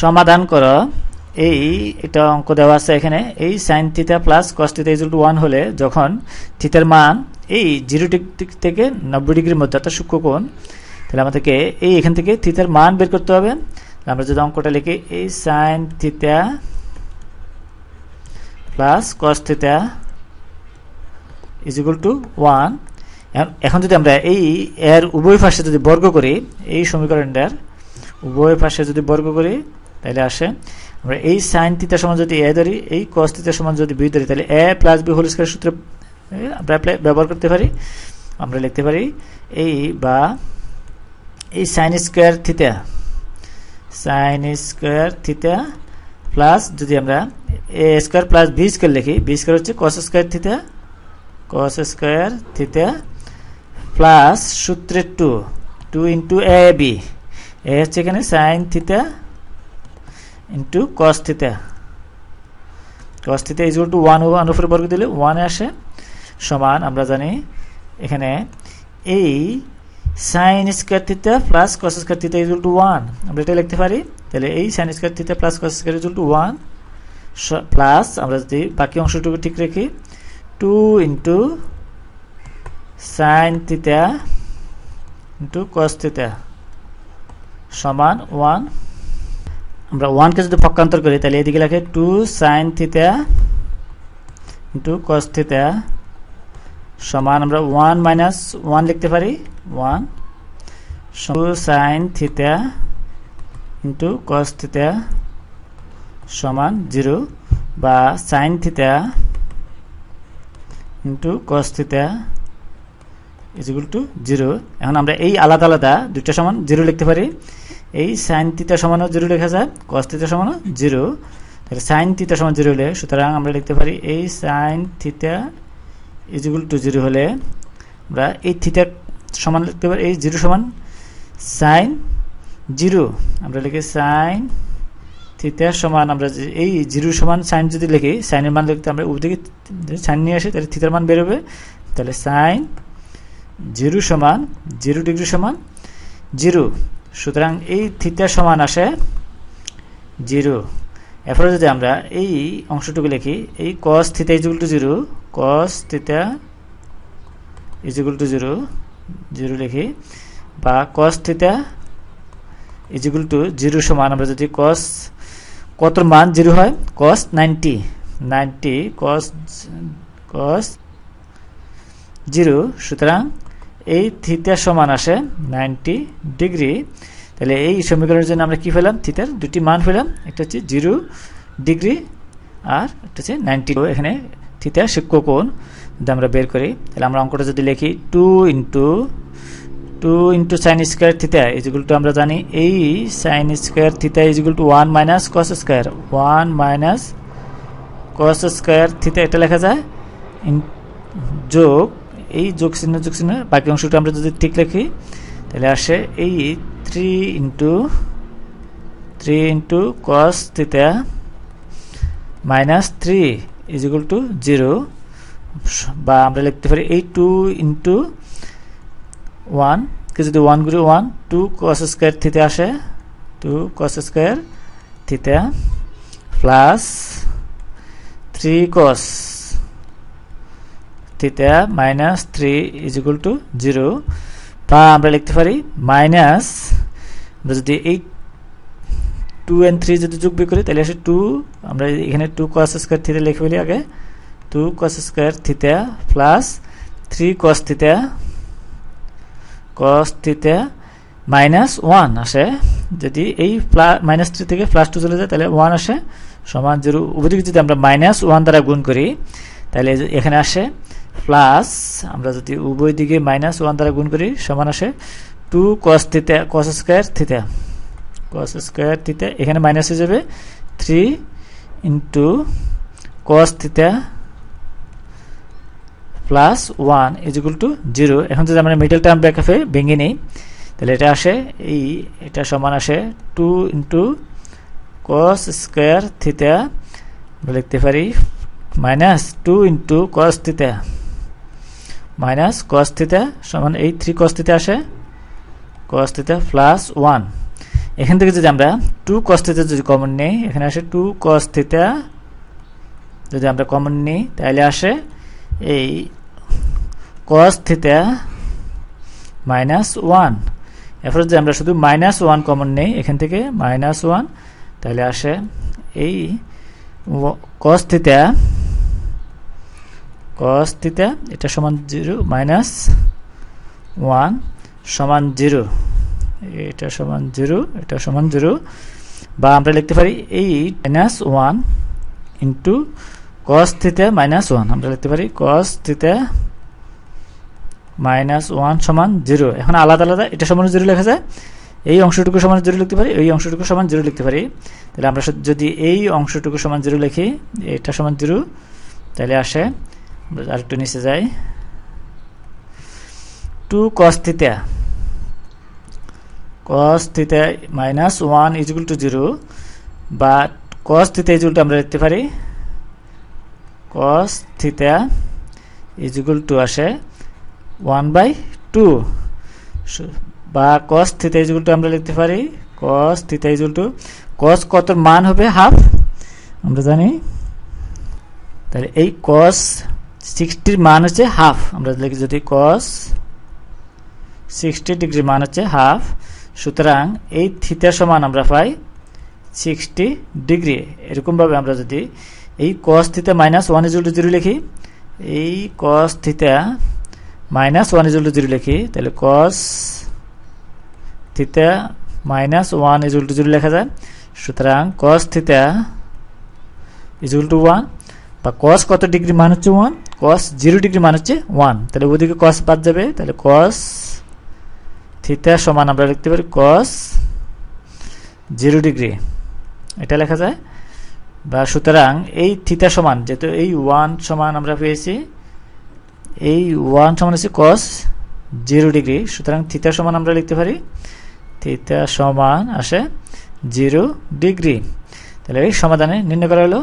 সমাধান করো। এই এটা অঙ্ক দেওয়া আছে এখানে। এই sine theta plus cos theta equal to one হলে যখন থিতার মান এই জিরো ডিগ্রি থেকে নব্বই ডিগ্রির মধ্যে, অর্থাৎ সূক্ষ্মকোণ তাহলে আমাদেরকে এই এখান থেকে থিতার মান বের করতে হবে। আমরা যদি অঙ্কটা লিখি, এই sine theta plus cos theta is equal to one এখন যদি আমরা এই এর উভয় পাশে যদি বর্গ করি, এই সমীকরণটার উভয় পাশে যদি বর্গ করি তাহলে আসে আমরা এই সাইন থিতা সমান যদি এ ধরি, এই কস থিতা সমান যদি বি ধরি তাহলে A plus B whole square সূত্র আমরা ব্যবহার করতে পারি। আমরা লিখতে পারি এই বা, এই sine square theta sine square theta plus যদি আমরা A square plus B square লিখি বি স্কোয়ার হচ্ছে cos square theta cos square theta plus সূত্রের two two into A B A হচ্ছে এখানে sine theta into cos theta cos theta is to one one উপরে বর্গ দিলে ওয়ানে আসে, সমান আমরা জানি এখানে এই sine square theta plus cos square theta is to one আমরা এটা লিখতে পারি? তাহলে এই sine square theta plus cos square is to one plus আমরা যদি বাকি অংশটুকু ঠিক রাখি two into sine theta into cos theta সমান ওয়ান আমরা ওয়ানকে যদি পক্ষান্তর করি, তাহলে এদিকে লেখে two sine theta into cos theta সমান আমরা ওয়ান মাইনাস ওয়ান লিখতে পারি one two sine theta into cos theta সমান জিরো বা sine theta into cos theta is equal to zero এখন আমরা এই আলাদা আলাদা দুইটা সমান জিরো লিখতে পারি। এই সাইন তিতা সমানও জিরো লেখা যায় কস তিতা সমানও জিরো। তাহলে সাইন থিতা সমান জিরো হলে, সুতরাং আমরা লিখতে পারি এই sine theta is equal to zero হলে আমরা এই থিতা সমান লিখতে পারি, এই জিরো সমান সাইন জিরো। আমরা লিখি সাইন থিতা সমান, আমরা এই জিরো সমান সাইন যদি লিখি সাইনের মান লিখতে আমরা উপদিকে সাইন নিয়ে আসি, তাহলে থিতার মান বেরোবে তাহলে সাইন জিরো সমান, জিরো ডিগ্রি সমান জিরো। সুতরাং এই থিতা সমান আসে জিরো। এরপরে যদি আমরা এই অংশটুকু লিখি, এই cos theta equal to zero cos theta equal to zero zero লিখি, বা কস থিতা ইজুগুল টু জিরো সমান আমরা যদি কস কত মান জিরো হয়? Cos ninety ninety cos cos zero সুতরাং এই থিতা সমান আসে নাইনটি ডিগ্রি। তাহলে এই সমীকরণের জন্য আমরা কি পেলাম? থিতার দুটি মান পেলাম। একটা হচ্ছে জিরো ডিগ্রি আর একটা হচ্ছে নাইনটি। এখানে থিতা শিক্ষ কোণ যদি আমরা বের করি, তাহলে আমরা অঙ্কটা যদি লিখি two into two into sine square theta equal to আমরা জানি এই sine square theta equal to one minus cos square. One minus cos square theta এটা লেখা যায়। যোগ এই যোগ চিহ্ন যোগ চিহ্ন বাকি অংশটা আমরা যদি ঠিক লিখি, তাহলে আসে এই three into three into cos theta minus three is equal to zero বা আমরা লিখতে পারি এই টু ইন্টু ওয়ান কে যদি ওয়ান করি one two cos square theta আসে two cos square theta plus three cos theta minus three is equal to zero. বা আমরা লিখতে পারি মাইনাস যদি এই টু অ্যান্ড থ্রি যদি যোগ করি, তাহলে আসে টু। আমরা এখানে টু কস স্কোয়ার থিতা লিখে ফেলি আগে। Two cos square theta plus three cos theta cos theta minus one আসে। যদি এই মাইনাস থ্রি থেকে প্লাস টু চলে যায়, তাহলে ওয়ান আসে। সমান জিরো। উভয়দিকে যদি আমরা মাইনাস ওয়ান দ্বারা গুণ করি, তাহলে এখানে আসে প্লাস আমরা যদি উভয় দিকে মাইনাস ওয়ান দ্বারা গুণ করি, সমান আসে two cos theta cos square theta cos square theta এখানে মাইনাস হয়ে যাবে three into cos theta plus one is equal to zero এখন যদি আমরা মিডল টার্ম ব্র্যাকেটে ভেঙে নিই, তাহলে এটা আসে এই, এটা সমান আসে two into cos square theta লিখতে পারি minus two into cos theta minus cos theta সমান এই থ্রি কস থিতা আসে। কস থিতা প্লাস ওয়ান এখান থেকে যদি আমরা টু কস যদি কমন নেই, এখানে আসে টু কস থিতা যদি আমরা কমন নিই, তাহলে আসে এই কস থিতা মাইনাস ওয়ান এরপর যদি আমরা শুধু মাইনাস ওয়ান কমন নেই, এখান থেকে মাইনাস ওয়ান তাহলে আসে এই কস থিতা কস থিতা এটা সমান জিরো মাইনাস ওয়ান সমান জিরো। এটা সমান জিরো, এটা সমান জিরো। বা আমরা লিখতে পারি এই minus one into cos theta minus one আমরা লিখতে পারি কস থিতা মাইনাস ওয়ান সমান জিরো। এখন আলাদা আলাদা, এটা সমান জিরো লেখা যায়। এই অংশটুকু সমান জিরো লিখতে পারি এই অংশটুকু সমান জিরো লিখতে পারি। তাহলে আমরা যদি এই অংশটুকু সমান জিরো লিখি, এটা সমান জিরো, তাহলে আসে আরেকটু নিচে যাই two cos theta cos theta minus one equal to zero বা কস থিতা ইজুকুল টু আমরা লিখতে পারি। কস থিতা ইজুকুল টু আসে ওয়ান বাই টু বা কস থিতা ইজুকুল টু আমরা লিখতে পারি। কস থিতা ইজুকুল টু কস কত মান হবে? হাফ আমরা জানি। তাহলে এই কস সিক্সটির মান হচ্ছে হাফ। আমরা লিখি যদি কস সিক্সটি ডিগ্রি মান হচ্ছে হাফ, সুতরাং এই থিতা সমান আমরা পাই সিক্সটি ডিগ্রি। এরকমভাবে আমরা যদি এই cos theta minus one equal to zero লিখি, এই cos theta minus one equal to zero লিখি, তাহলে cos theta minus one equal to zero লেখা যায়। সুতরাং cos theta equal to one বা কস কত ডিগ্রি মান হচ্ছে ওয়ান কস জিরো ডিগ্রি মান হচ্ছে ওয়ান তাহলে ওদিকে কস বাদ যাবে, তাহলে কস থিতা সমান আমরা লিখতে পারি কস জিরো ডিগ্রি এটা লেখা যায়। বা সুতরাং এই থিতা সমান, যেহেতু এই ওয়ান সমান আমরা পেয়েছি, এই ওয়ান সমান হচ্ছে কস জিরো ডিগ্রি সুতরাং থিতা সমান আমরা লিখতে পারি থিতা সমান আসে জিরো ডিগ্রি তাহলে এই সমাধানে নির্ণয় করা হলো